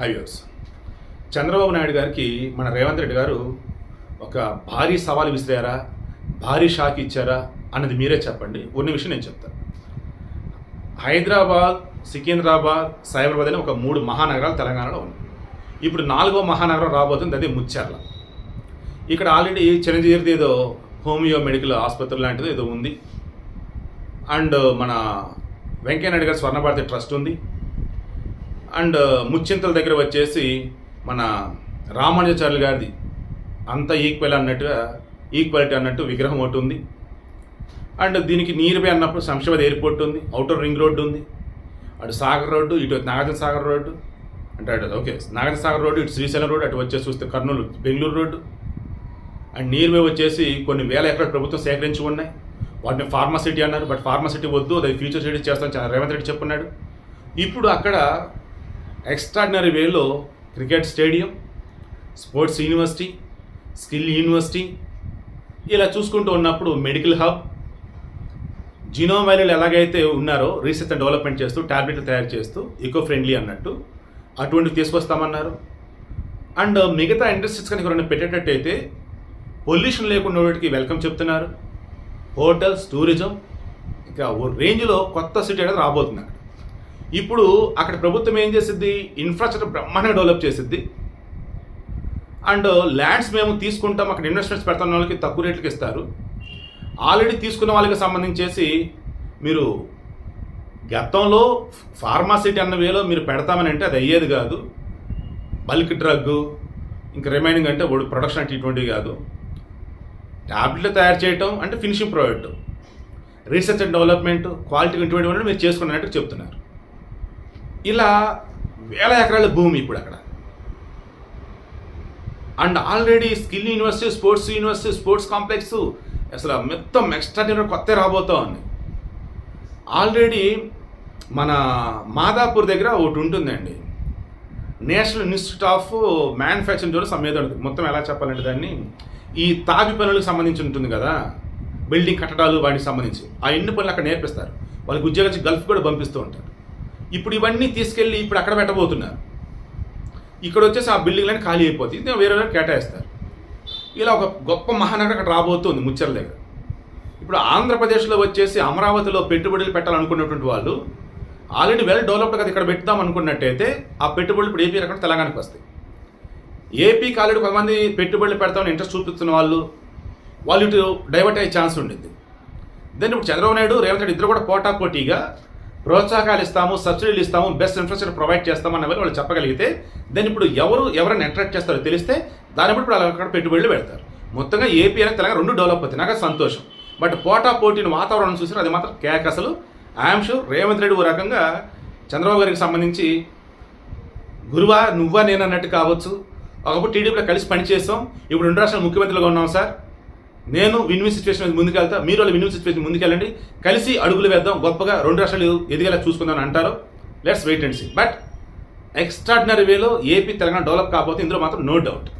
Highways. Chandrababu Naidu గారికి మన రేవంత్ రెడ్డి గారు ఒక భారీ సవాలు విసిరారా? భారీ షాక్ ఇచ్చారా? అన్నది మీరే చెప్పండి. ఉన్న విషయం నేను చెప్తాను హైదరాబాద్ సికింద్రాబాద్ సైబరాబాద్ అనే ఒక మూడు మహానగరాలు తెలంగాణలో ఉన్నాయి. ఇప్పుడు నాలుగో మహానగరం రాబోతుంది అదే ముచ్చెర్ల. ఇక్కడ ఆల్రెడీ చిరంజీవిది ఏదో హోమియో మెడికల్ ఆసుపత్రి లాంటిది ఏదో ఉంది. అండ్ మన వెంకయ్యనాయుడు గారి స్వర్ణభారతి ట్రస్ట్ ఉంది. అండ్ ముచ్చింతల దగ్గర వచ్చేసి మన రామానుజాచార్యులు గారిది. అంత ఈక్వల్ అన్నట్టుగా ఈక్వాలిటీ అన్నట్టు విగ్రహం ఒకటి ఉంది. అండ్ దీనికి నియర్ బై అన్నప్పుడు శంషాబాద్ ఎయిర్పోర్ట్ ఉంది అవుటర్ రింగ్ రోడ్డు ఉంది. అటు సాగర్ రోడ్డు ఇటు నాగార్జున సాగర్ రోడ్డు. అంటే అటు ఓకే నాగార్జున సాగర్ రోడ్డు ఇటు శ్రీశైలం రోడ్డు అటు వచ్చేసి చూస్తే Kurnool Bengaluru road. And near by వచ్చేసి కొన్ని వేల ఎకరాల ప్రభుత్వం సేకరించి ఉన్నాయి. వాటిని ఫార్మసిటీ అన్నారు బట్ ఫార్మసిటీ వద్దు అది ఫ్యూచర్ సిటీ చేస్తాం రేవంత్ రెడ్డి చెప్పున్నాడు. ఇప్పుడు అక్కడ ఎక్స్ట్రాడినరీ వేలో cricket stadium sports university skill university ఇలా చూసుకుంటూ ఉన్నప్పుడు మెడికల్ హబ్ జీనోమ్ వ్యాలీలు ఎలాగైతే ఉన్నారో రీసెర్చ్ అండ్ డెవలప్మెంట్ చేస్తూ టాబ్లెట్లు తయారు చేస్తూ ఈకో ఫ్రెండ్లీ అన్నట్టు అటువంటివి తీసుకొస్తామన్నారు. అండ్ మిగతా ఇండస్ట్రీస్ కనుక ఎవరైనా పెట్టేటట్టయితే పొల్యూషన్ లేకుండా వాటికి వెల్కమ్ చెప్తున్నారు. హోటల్స్ టూరిజం ఇంకా ఓ రేంజ్లో కొత్త సిటీ అనేది రాబోతున్నారు ఇప్పుడు అక్కడ ప్రభుత్వం ఏం చేసిద్ది? ఇన్ఫ్రాస్ట్రక్చర్ బ్రహ్మాండంగా డెవలప్ చేసిద్ది. అండ్ ల్యాండ్స్ మేము తీసుకుంటాం అక్కడ ఇన్వెస్ట్మెంట్స్ పెడతాం వాళ్ళకి తక్కువ రేట్లకి ఇస్తారు. ఆల్రెడీ తీసుకున్న వాళ్ళకి సంబంధించేసి మీరు గతంలో ఫార్మాసిటీ అన్న వేలో మీరు పెడతామని అంటే అది అయ్యేది కాదు. బల్క్ డ్రగ్ ఇంకా రిమైనింగ్ అంటే ఒడి ప్రొడక్షన్ అంటే ఇటువంటివి కాదు. ట్యాబ్లెట్లు తయారు చేయటం అంటే finishing product research and development quality ఇటువంటి మీరు చేసుకున్నట్టు చెప్తున్నారు. ఇలా వేల ఎకరాల భూమి ఇప్పుడు అక్కడ. And already skill university sports university sports complex అసలు మొత్తం ఎక్స్ట్రా కొత్త రాబోతా ఉంది ఆల్రెడీ మన మాదాపూర్ దగ్గర ఒకటి ఉంటుందండి. National institute of manufacturing zone సమ్మేద మొత్తం ఎలా చెప్పాలంటే దాన్ని ఈ తాపి పనులకు సంబంధించి ఉంటుంది కదా బిల్డింగ్ కట్టడాలు వాటికి సంబంధించి. ఆ ఎన్ని పనులు అక్కడ నేర్పిస్తారు? వాళ్ళకి ఉద్యోగాలు గల్ఫ్ కూడా పంపిస్తూ ఉంటారు. ఇప్పుడు ఇవన్నీ తీసుకెళ్ళి ఇప్పుడు అక్కడ పెట్టబోతున్నారు. ఇక్కడ వచ్చేసి ఆ బిల్డింగ్లని ఖాళీ అయిపోతుంది. ఇది వేరే వేరే కేటాయిస్తారు. ఇలా ఒక గొప్ప మహానగరం అక్కడ రాబోతుంది ముచ్చర్ల దగ్గర. ఇప్పుడు ఆంధ్రప్రదేశ్లో వచ్చేసి అమరావతిలో పెట్టుబడులు పెట్టాలనుకున్నటువంటి వాళ్ళు ఆల్రెడీ వెల్ డెవలప్డ్ కదా ఇక్కడ పెడదాం అనుకున్నట్టయితే ఆ పెట్టుబడులు ఇప్పుడు ఏపీ రకం తెలంగాణకు వస్తాయి. ఏపీకి ఆల్రెడీ కొంతమంది పెట్టుబడులు పెడతామని ఇంట్రెస్ట్ చూపిస్తున్న వాళ్ళు వాళ్ళు ఇటు డైవర్ట్ అయ్యే ఛాన్స్ ఉండింది దెన్ ఇప్పుడు చంద్రబాబు నాయుడు రేవంత్ రెడ్డి ఇద్దరు కూడా పోటా పోటీగా ప్రోత్సాహకాలు ఇస్తాము సబ్సిడీలు ఇస్తాము బెస్ట్ ఇన్ఫ్రాస్ట్రక్చర్ ప్రొవైడ్ చేస్తాము అన్న వాళ్ళు చెప్పగలిగితే దెన్ ఇప్పుడు ఎవరు ఎవరైనా అట్రాక్ట్ చేస్తారో తెలిస్తే దాన్ని బట్టి ఇప్పుడు వాళ్ళు అక్కడ పెట్టుబడులు పెడతారు. మొత్తంగా ఏపీ అనేది తెలంగాణ రెండు డెవలప్ అవుతుంది. నాకు సంతోషం. బట్ పోటా పోటీని వాతావరణం చూసిన అది మాత్రం కేక్ అసలు. ఐఎమ్ షూర్ రేవంత్ రెడ్డి ఓ రకంగా చంద్రబాబు గారికి సంబంధించి గురువా నువ్వా నేను అన్నట్టు కావచ్చు. ఒకప్పుడు టీడీపీలో కలిసి పనిచేస్తాం ఇప్పుడు రెండు రాష్ట్రాల ముఖ్యమంత్రిగా ఉన్నాం సార్. నేను విన్ విన్ సిచ్యువేషన్ మీద ముందుకెళ్తా. మీరు వాళ్ళు విన్ విన్ సిచ్యువేషన్ ముందుకెళ్ళండి. కలిసి అడుగులు వేద్దాం. గొప్పగా రెండు రాష్ట్రాలు ఎదిగేలా చూసుకుందాం అని అంటారు. Let's wait and see but extraordinary వేలో ఏపీ తెలంగాణ డెవలప్ కాకపోతే ఇందులో మాత్రం నో డౌట్